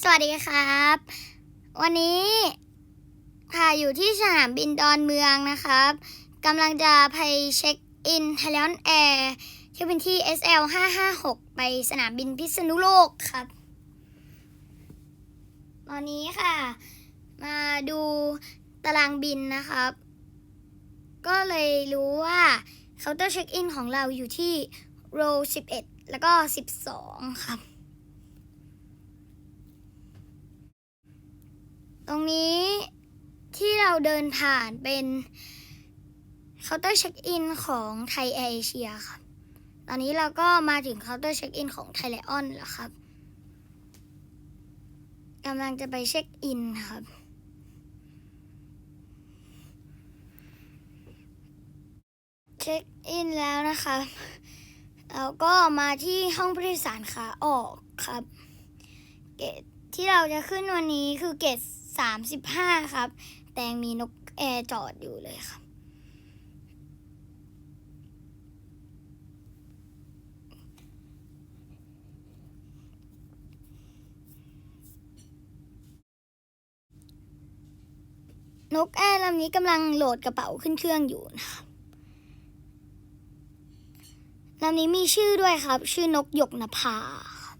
สวัสดีครับ วันนี้ค่ะอยู่ที่สนามบินดอนเมืองนะครับกำลังจะไปเช็คอินไทยแลนด์แอร์ที่เป็นที่ SL 556ไปสนามบินพิษณุโลกครับ ตอนนี้ค่ะ มาดูตารางบินนะครับ ก็เลยรู้ว่าเคาน์เตอร์เช็คอินของเราอยู่ที่โร11 แล้วก็ 12 ครับ ตรงนี้ที่เราเดินผ่านเป็นเคาน์เตอร์เช็คอินของไทยแอร์เอเชียครับ ตอนนี้เราก็มาถึงเคาน์เตอร์เช็คอินของไทยไลออนแล้วครับกำลังจะไปเช็คอินครับ เช็คอินแล้วนะครับแล้วก็มาที่ห้องผู้โดยสารขาออกครับ เกตที่เราจะขึ้นวันนี้คือเกต 35ครับ แตงมีนกแอร์จอดอยู่เลยครับ นกแอร์ลำนี้กำลังโหลดกระเป๋าขึ้นเครื่องอยู่นะครับลำนี้มีชื่อด้วยครับ ชื่อนกหยกนภาครับ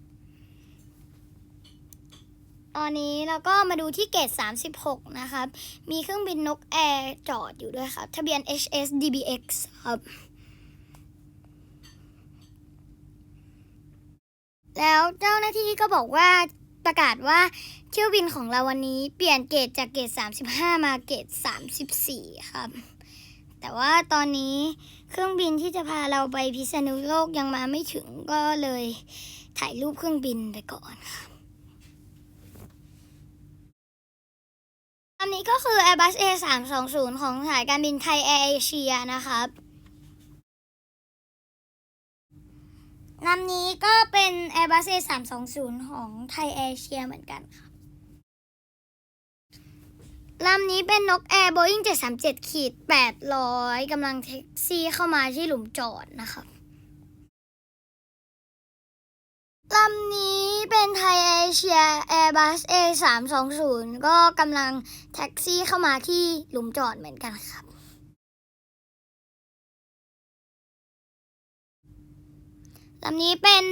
ต อนนี้เราก็มาดูที่เกต 36 นะครับ มีเครื่องบินนกแอร์จอดอยู่ด้วยครับ ทะเบียน HS DBX ครับ แล้วเจ้าหน้าที่ก็บอกว่าประกาศว่าเที่ยวบินของเราวันนี้เปลี่ยนเกตจากเกต 35 มาเกต 34 ครับ แต่ว่าตอนนี้เครื่องบินที่จะพาเราไปพิษณุโลกยังมาไม่ถึงก็เลยถ่ายรูปเครื่องบินไปก่อนครั บลำนี้ก็คือ Airbus A320 ของสายการบินไทยแอร์เอเชียนะครับลำนี้ก็เป็น Airbus A320 ของไทยแอร์เอเชียเหมือนกันค่ะลำนี้เป็นนกแอร์ Boeing 737ขีด800กำลังแท็กซี่เข้ามาที่หลุมจอดนะครั ลำนี้เป็นไทยแอร์เอเชีย Airbus A320 ก็กำลังแท็กซี่เข้ามาที่หลุมจอดเหมือนกันครับ ลำนี้เป็น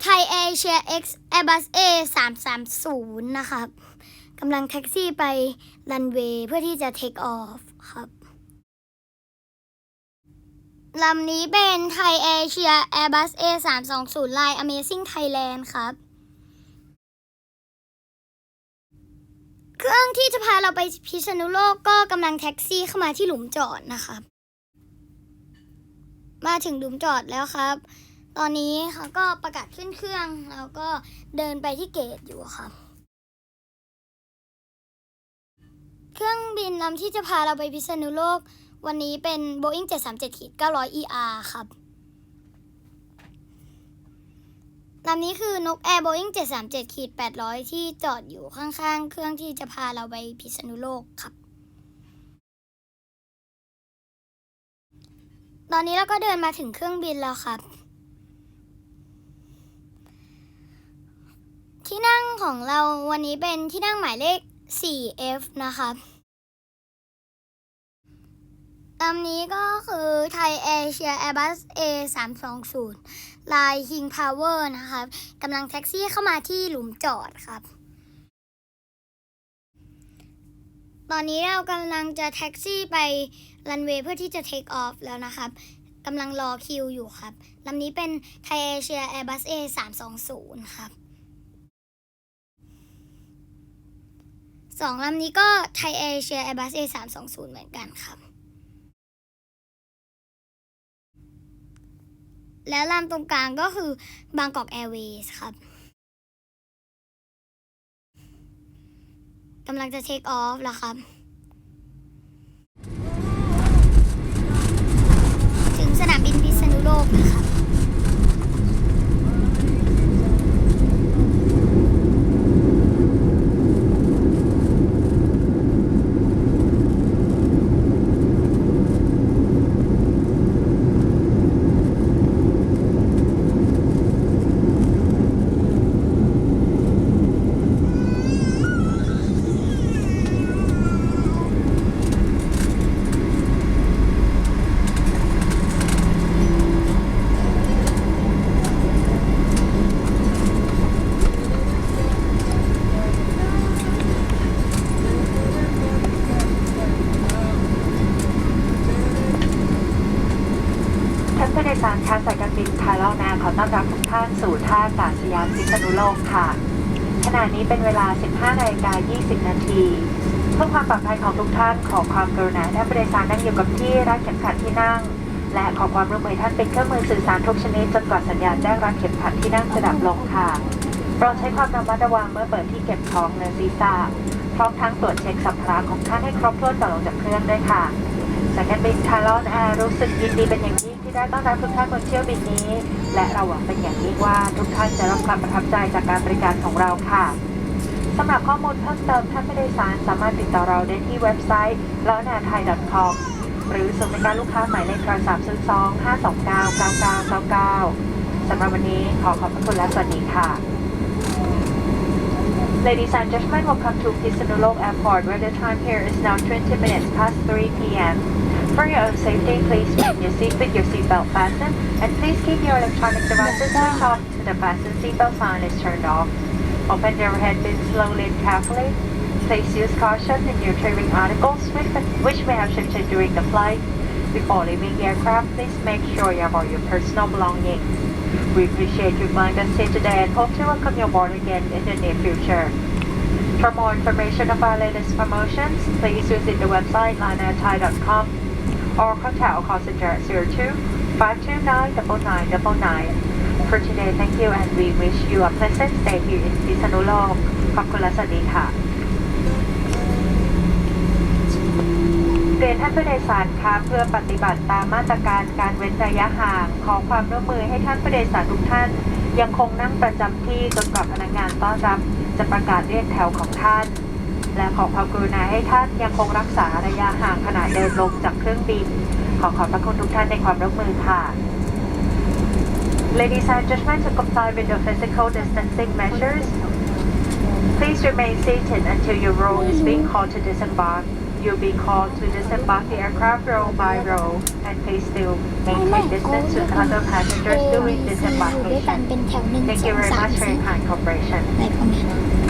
ไทยเอเชีย X Airbus A 3 3 0นะครับกำลังแท็กซี่ไปรันเวย์เพื่อที่จะเทคออฟครับ ลำนี้เป็นไทยเอเชีย Airbus A 3 2 0 Line Amazing Thailand ครับ เครื่องที่จะพาเราไปพิษณุโลกก็กำลังแท็กซี่เข้ามาที่หลุมจอดนะครับ มาถึงหลุมจอดแล้วครับ ตอนนี้เขาก็ประกาศขึ้นเครื่อง แล้วก็เดินไปที่เกตอยู่ครับ เครื่องบินลำที่จะพาเราไปพิษณุโลก วันนี้เป็น Boeing 737 900 ER ครับลำนี้คือนกแอร์ Boeing 737 800 ที่จอดอยู่ข้างๆ เครื่องที่จะพาเราไปพิษณุโลกครับ ตอนนี้เราก็เดินมาถึงเครื่องบินแล้วครับ ที่นั่งของเราวันนี้เป็นที่นั่งหมายเลข 4F นะครับ ลำนี้ก็คือไทยเอเชีย Airbus A 3 2 0ลาย King Power นะครับกำลังแท็กซี่เข้ามาที่หลุมจอดครับ ตอนนี้เรากำลังจะแท็กซี่ไปรันเวย์เพื่อที่จะเทคออฟแล้วนะครับกำลังรอคิวอยู่ครับลำนี้เป็นไทยเอเชีย Airbus A 3 2 0ครับสองลำนี้ก็ไทยเอเชีย Airbus A 3 2 0เหมือนกันครับ แล้วลำตรงกลางก็คือบางกอกแอร์เวย์ครับกำลังจะเทคออฟแล้วครับ ถึงสนามบินพิษณุโลกนะคะ อากาศยานพิษณุโลกค่ะ ขณะนี้เป็นเวลา 15นาฬิกา20 นาทีเพื่อความปลอดภัยของทุกท่านขอความกรุณาให้ท่านผู้โดยสารนั่งอยู่กับที่รัดเข็มขัดที่นั่ง และขอความร่วมมือท่านเป็นเครื่องมือสื่อสารทุกชนิดจนกว่าสัญญาณแจ้งรัดเข็มขัดที่นั่งจะดับลงค่ะโปรดใช้ความระมัดระวังเมื่อเปิดที่เก็บของและศีรษะพร้อมทั้งตรวจเช็คสัมภาระของท่านให้ครบถ้วนก่อนลงจากเครื่องด้วยค่ะ สายการบินทยลอนแอร์รู้สึกยินดีเป็นอย่างยิ่งที่ได้ต้อนรับทุกท่านบนเที่ยวบินนี้ และเราหวังเป็นอย่างยิ่งว่าทุกท่านจะรับความประทับใจจากการบริการของเราค่ะสำหรับข้อมูลเพิ่มเติมท่านผู้โดยสารสามารถติดต่อเราได้ที่เว็บไซต์ l a o n a t h a i com หรือศูนย์บริการลูกค้าหมายเลขโทรศัพท์02 529 9999สำหรับวันนี้ขอขอบพระคุณและสวัสดีค่ะ Ladies and gentlemen, welcome to Pisanulog Airport, where the time here is now 20 minutes past 3 p.m. For your own safety, please bring your seat with your seatbelt fastened, and please keep your electronic devices switched off to the fasten seatbelt sign is turned off. Open your head bin slowly and carefully. Please use caution in retrieving articles which, which may have shifted during the flight. Before leaving the aircraft, please make sure you have all your personal belongings. We appreciate you flying us here today and hope to welcome you aboard again in the near future. For more information of our latest promotions, please visit the website lineairthai.com or contact our call center 02 529 9999. For today, thank you and we wish you a pleasant stay here in Pisanulog. ขอบคุณและสวัสดีค่ะ เรียนท่านผู้โดยสารคะเพื่อปฏิบัติตามมาตรการการเว้นระยะห่าง ขอความร่วมมือให้ท่านผู้โดยสารทุกท่าน ยังคงนั่งประจำที่จนกว่าพนักงานต้อนรับ จะประกาศเรียกแถวของท่าน และขอความกรุณาให้ท่านยังคงรักษาระยะห่างขณะเดินลงจากเครื่องบิน ขอขอบพระคุณทุกท่านในความร่วมมือค่ะ Ladies and gentlemen, to comply with the physical distancing measures, please remain seated until your roll is being called to disembark. You'll be called to disembark the aircraft row by row, and please still maintain distance with other passengers during disembarkation. Thank you very much for your kind cooperation.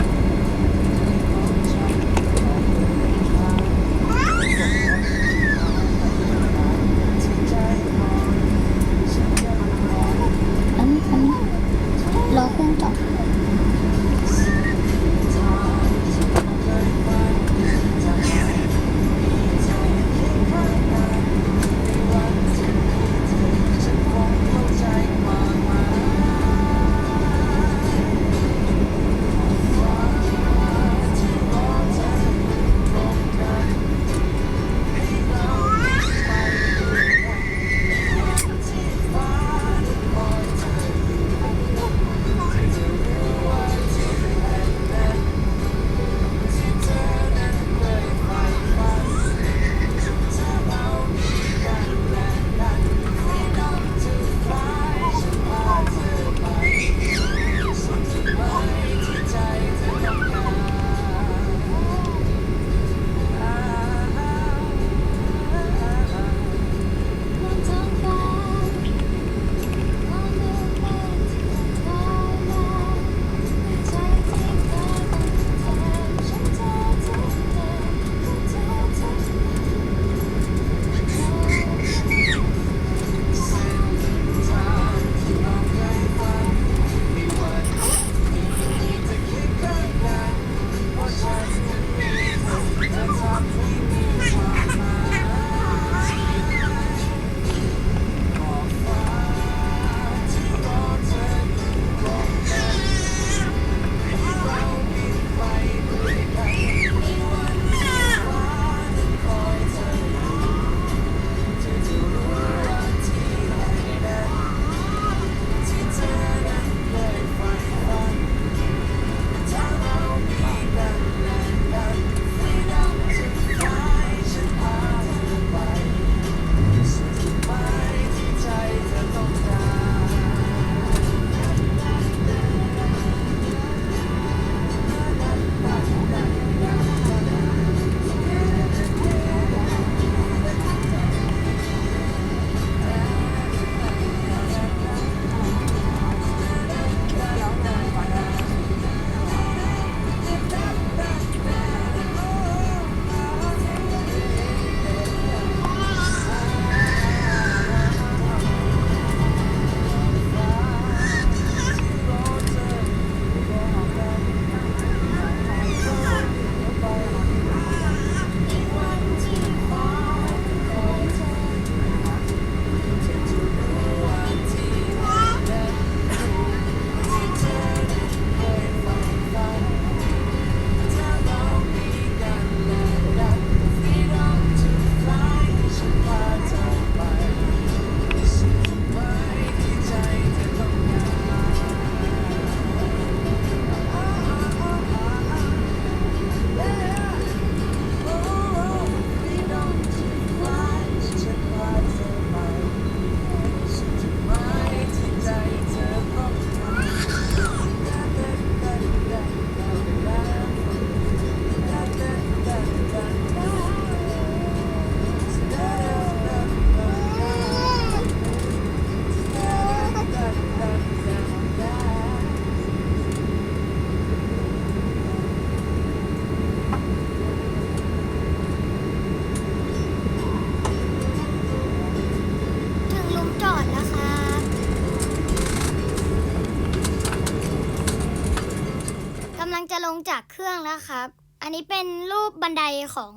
จากเครื่องแล้วครับ อันนี้เป็นรูปบันไดของ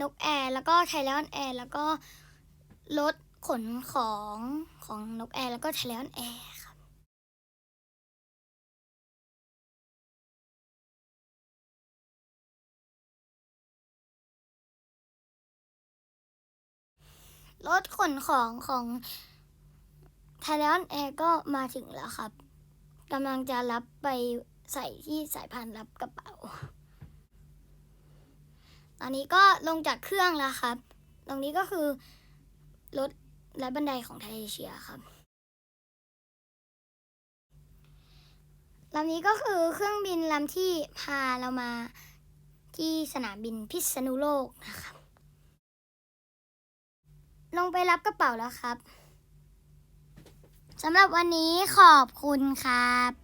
นกแอร์แล้วก็ไทเลออนแอร์แล้วก็รถขนของของนกแอร์แล้วก็ไทเลออนแอร์ครับรถขนของของไทเลออนแอร์ก็มาถึงแล้วครับกำลังจะรับไป ใส่ที่สายพานรับกระเป๋า ตอนนี้ก็ลงจากเครื่องแล้วครับ ตรงนี้ก็คือรถและบันไดของไทยเอเชียครับลำนี้ก็คือเครื่องบินลำที่พาเรามาที่สนามบินพิษณุโลกนะครับ ลงไปรับกระเป๋าแล้วครับสำหรับวันนี้ขอบคุณครับ